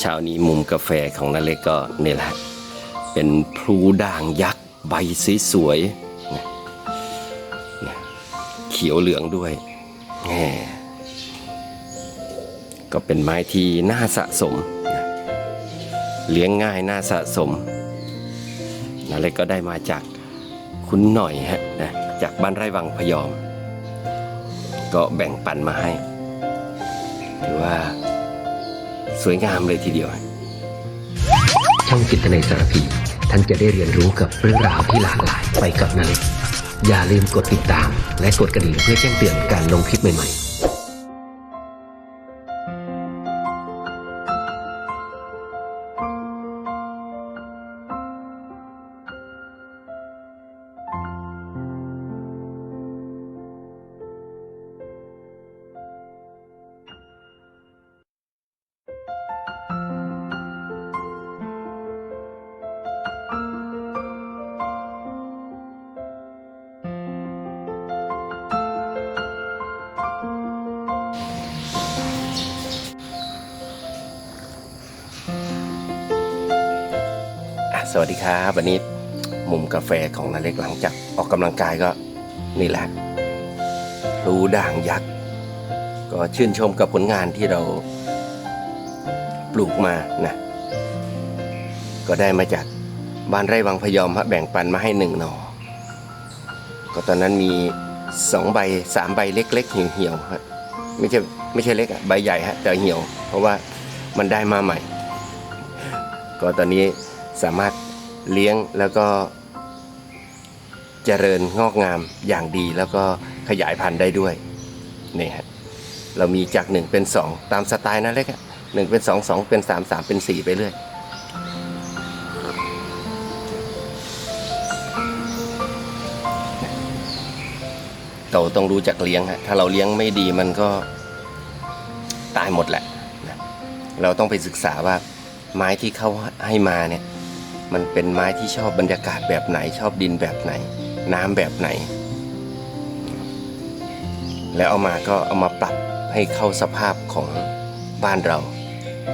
เช้านี้มุมกาแฟของนาเล็กก็นี่แหละ เป็นพลูด่างยักษ์ใบสวยๆเขียวเหลืองด้วยแหมก็เป็นไม้ที่น่าสะสม เลี้ยงง่ายน่าสะสมนาเล็กก็ได้มาจากคุณหน่อยฮะนะจากบ้านไร่วังพยอม ก็แบ่งปันมาให้ ถือว่า สวยงามเลยทีเดียว ช่องจิตในสารพี ท่านจะได้เรียนรู้กับเรื่องราวที่หลากหลายไปกับนาเล็กอย่าลืมกดติดตาม และกดกระดิ่งเพื่อแจ้งเตือนการลงคลิปใหม่ๆ สวัสดีครับวันนี้มุมกาแฟของนาเล็กหลังจากออกกำลังกายก็นี่แหละรู้ด่างยักษ์ ก็ชื่นชมกับผลงานที่เราปลูกมานะก็ได้มาจากบ้านไร่วังพยอมฮะแบ่งปันมาให้หนึ่งหนอก็ตอนนั้นมีสองใบสามใบเล็กๆเหี่ยวๆฮะไม่ใช่ไม่ใช่เล็กอะใบใหญ่ฮะแต่เหี่ยว เพราะว่ามันได้มาใหม่ ก็ตอนนี้ สามารถเลี้ยงแล้วก็เจริญงอกงามอย่างดีแล้วก็ขยายพันธุ์ได้ด้วยนี่ฮะเรามีจากหนึ่งเป็นสองตามสไตล์นะเล็กอะหนึ่งเป็นสองสองเป็นสามสามเป็นสี่ไปเรื่อยเราต้องรู้จักเลี้ยงฮะถ้าเราเลี้ยงไม่ดีมันก็ตายหมดแหละนะเราต้องไปศึกษาว่าไม้ที่เขาให้มาเนี่ย มันเป็นไม้ที่ชอบบรรยากาศแบบไหน ชอบดินแบบไหน น้ำแบบไหน แล้วเอามาก็เอามาปรับให้เข้าสภาพของบ้านเรา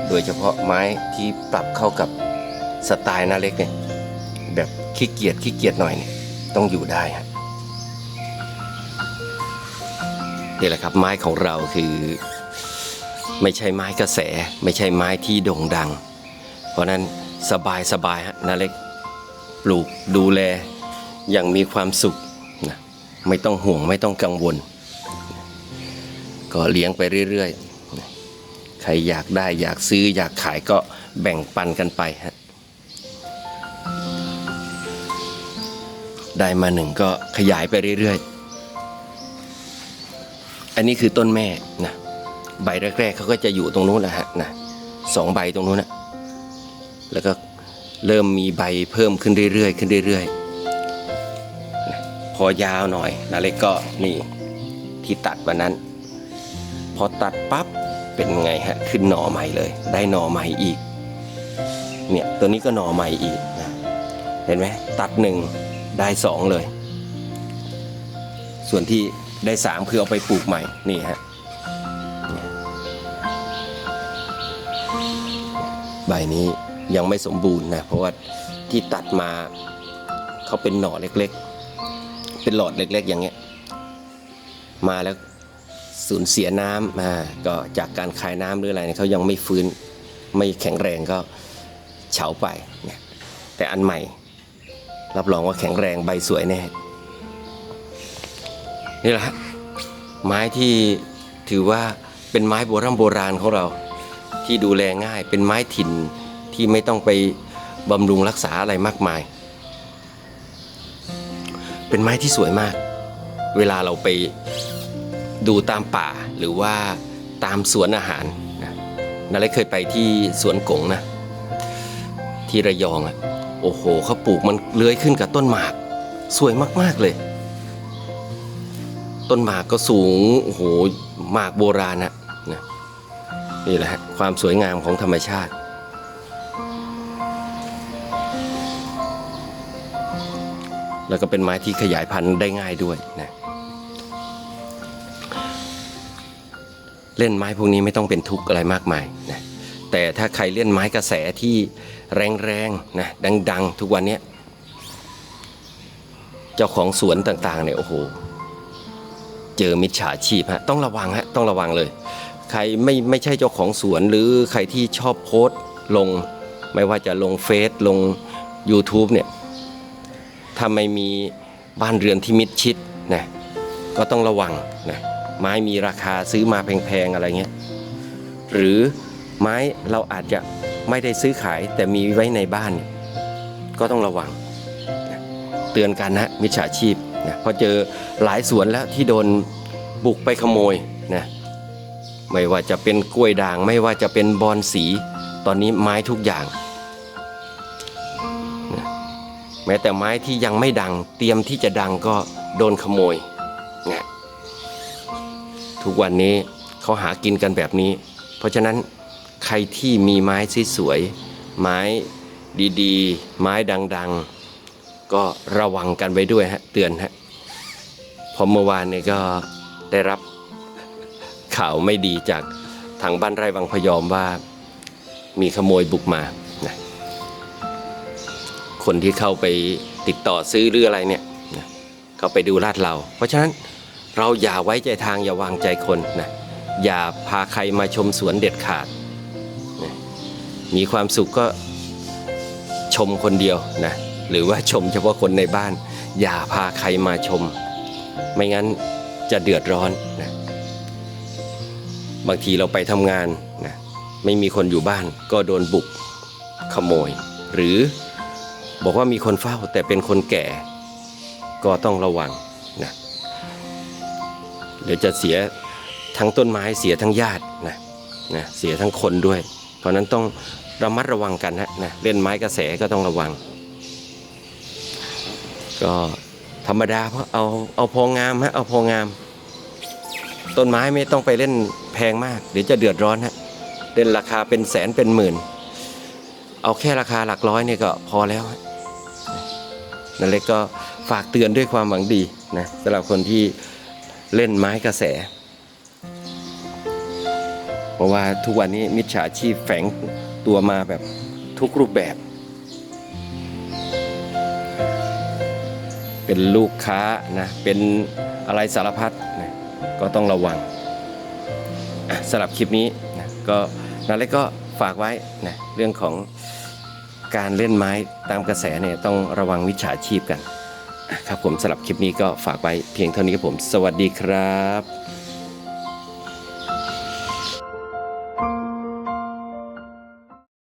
โดยเฉพาะไม้ที่ปรับเข้ากับสไตล์หนาเล็กเนี่ยแบบขี้เกียจขี้เกียจหน่อยเนี่ยต้องอยู่ได้ฮะนี่แหละครับไม้ของเราคือไม่ใช่ไม้กระแส ไม่ใช่ไม้ที่โด่งดัง เพราะนั้น สบายสบายฮะนาเล็กปลูกดูแลอย่างมีความสุขนะไม่ต้องห่วงไม่ต้องกังวล ก็เลี้ยงไปเรื่อยๆ ใครอยากได้อยากซื้ออยากขายก็แบ่งปันกันไปฮะได้มาหนึ่งก็ขยายไปเรื่อยๆ อันนี้คือต้นแม่นะใบแรกๆเขาก็จะอยู่ตรงนู้นแหละฮะนะสองใบตรงนู้นนะ แล้วก็เริ่มมีใบเพิ่มขึ้นเรื่อยๆขึ้นเรื่อยๆ พอยาวหน่อยนาเล็กก็นี่ที่ตัดวันนั้น พอตัดปั๊บเป็นไงฮะขึ้นหน่อใหม่เลย ได้หน่อใหม่อีกเนี่ยตัวนี้ก็หน่อใหม่อีกนะเห็นไหมตัดหนึ่งได้สองเลย ส่วนที่ได้สามคือเอาไปปลูกใหม่นี่ฮะใบนี้ ยังไม่สมบูรณ์นะเพราะว่าที่ตัดมาเขาเป็นหน่อเล็กๆ เป็นหลอดเล็กๆ อย่างเงี้ยมาแล้วสูญเสียน้ำมาก็จากการคายน้ำหรืออะไรเนี่ยเขายังไม่ฟื้นไม่แข็งแรงก็เฉาไปเนี่ยแต่อันใหม่ รับรองว่าแข็งแรงใบสวยแน่นี่แหละไม้ที่ถือว่าเป็นไม้โบราณโบราณของเราที่ดูแลง่ายเป็นไม้ถิ่น ที่ไม่ต้องไปบำรุงรักษาอะไรมากมาย เป็นไม้ที่สวยมาก เวลาเราไปดูตามป่าหรือว่าตามสวนอาหารนะนาเล็กเคยไปที่สวนกงนะ ที่ระยองอะ่ะ โอ้โหเขาปลูกมันเลื้อยขึ้นกับต้นหมาก สวยมาก ๆ เลย ต้นหมากก็สูง โอ้โหหมากโบราณนะนะนี่แหละความสวยงามของธรรมชาติ แล้วก็เป็นไม้ที่ขยายพันธุ์ได้ง่ายด้วยนะเล่นไม้พวกนี้ไม่ต้องเป็นทุกข์อะไรมากมายนะแต่ถ้าใครเล่นไม้กระแสที่แรงๆนะดัง ๆ ทุกวันเนี้ยเจ้าของสวนต่างๆเนี่ยโอ้โหเจอมิจฉาชีพฮะต้องระวังฮะต้องระวังเลย ใครไม่ไม่ใช่เจ้าของสวนหรือใครที่ชอบโพสต์ลง ไม่ว่าจะลงเฟซลง YouTube เนี่ย ถ้าไม่มีบ้านเรือนที่มิดชิดนะก็ต้องระวังนะไม้มีราคาซื้อมาแพงๆอะไรเงี้ยหรือไม้เราอาจจะไม่ได้ซื้อขายแต่มีไว้ในบ้าน ก็ต้องระวังนะเตือนกันนะมิจฉาชีพนะพราะเจอหลายสวนแล้วที่โดนบุกไปขโมยนะไม่ว่าจะเป็นกล้วยด่าง ไม่ว่าจะเป็นบอนสี ตอนนี้ไม้ทุกอย่าง แม้แต่ไม้ที่ยังไม่ดัง เตรียมที่จะดังก็โดนขโมยนะทุกวันนี้เขาหากินกันแบบนี้ เพราะฉะนั้นใครที่มีไม้สวยๆไม้ดีๆ ไม้ดังๆ ก็ระวังกันไว้ด้วยฮะเตือนฮะพอเมื่อวานเนี่ยก็ได้รับข่าวไม่ดีจากทางบ้านไร่วังพยอมว่ามีขโมยบุกมา คนที่เข้าไปติดต่อซื้อหรืออะไรเนี่ยเขาไปดูลาดเรา เพราะฉะนั้นเราอย่าไว้ใจทางอย่าวางใจคนนะอย่าพาใครมาชมสวนเด็ดขาดนะมีความสุขก็ชมคนเดียวนะหรือว่าชมเฉพาะคนในบ้าน อย่าพาใครมาชม ไม่งั้นจะเดือดร้อนนะบางทีเราไปทำงานนะไม่มีคนอยู่บ้านก็โดนบุกขโมย หรือ บอกว่ามีคนเฝ้าแต่เป็นคนแก่ ก็ต้องระวังนะเดี๋ยวจะเสียทั้งต้นไม้เสียทั้งญาตินะนะเสียทั้งคนด้วย เพราะนั้นต้องระมัดระวังกันนะนะเล่นไม้กระแสก็ต้องระวัง ก็ธรรมดาเพราะเอาเอาพองามฮะเอาพองาม ต้นไม้ไม่ต้องไปเล่นแพงมาก เดี๋ยวจะเดือดร้อนฮะเล่นราคาเป็นแสนเป็นหมื่น เอาแค่ราคาหลักร้อยเนี่ยก็พอแล้วฮะ นั่นเล็กก็ฝากเตือนด้วยความหวังดีนะสำหรับคนที่เล่นไม้กระแส เพราะว่าทุกวันนี้มิจฉาชีพแฝงตัวมาแบบทุกรูปแบบ เป็นลูกค้านะเป็นอะไรสารพัดนะก็ต้องระวังสำหรับคลิปนี้นะก็นั่นเล็กก็ฝากไว้นะเรื่องของ การเล่นไม้ตามกระแสเนี่ยต้องระวังวิชาชีพกัน ครับผมสำหรับคลิปนี้ก็ฝากไว้เพียงเท่านี้ครับผม สวัสดีครับ